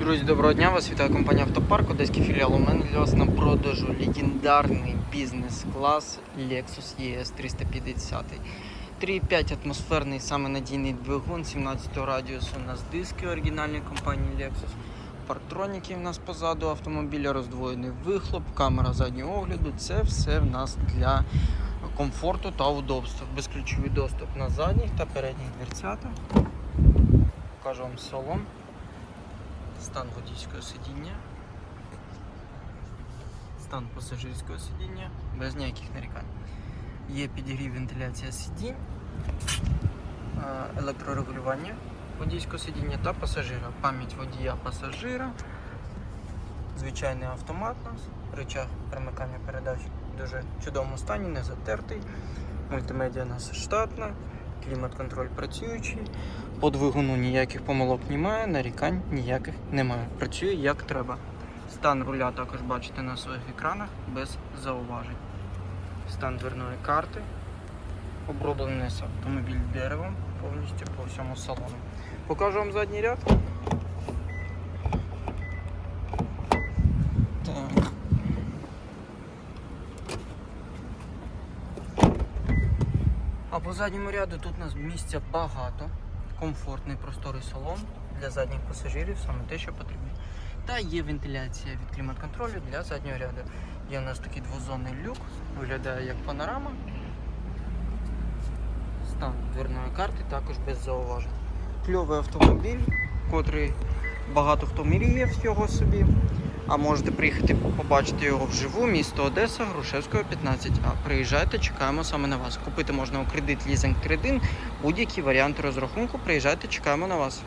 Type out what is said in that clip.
Друзі, доброго дня! Вас вітає компанія Автопарк, одеський філіал. У мене для вас на продажу легендарний бізнес-клас Lexus ES 350. 3,5 атмосферний саме надійний двигун 17 радіусу. У нас диски оригінальної компанії Lexus. Парктроніки в нас позаду автомобіля, роздвоєний вихлоп, камера заднього огляду. Це все в нас для комфорту та удобства. Безключовий доступ на задніх та передніх дверцятах. Покажу вам салон стан водійського сидіння, стан пасажирського сидіння, без ніяких нарікань. Є підігрів вентиляція сидінь, електрорегулювання водійського сидіння та пасажира. Пам'ять водія пасажира, звичайний автомат у нас, рычаг перемикання передач в дуже чудовому стані, не затертий. Мультимедіа у нас штатна, клімат-контроль працюючий. По двигуну ніяких помилок немає, нарікань ніяких немає. Працює як треба. Стан руля також бачите на своїх екранах без зауважень. Стан дверної карти. Оброблений автомобіль деревом повністю по всьому салону. Покажу вам задній ряд. А по задньому ряду тут у нас місця багато. Комфортний просторий салон для задніх пасажирів, саме те, що потрібно. Та є вентиляція від клімат-контролю для заднього ряду. Є у нас такий двозонний люк, виглядає як панорама. Стан дверної карти також без зауважень. Кльовий автомобіль, котрий багато хто мріє його собі. А можете приїхати побачити його вживу, місто Одеса, Грушевського, 15А. Приїжджайте, чекаємо саме на вас. Купити можна у кредит, лізинг, трейдинг, будь-які варіанти розрахунку. Приїжджайте, чекаємо на вас.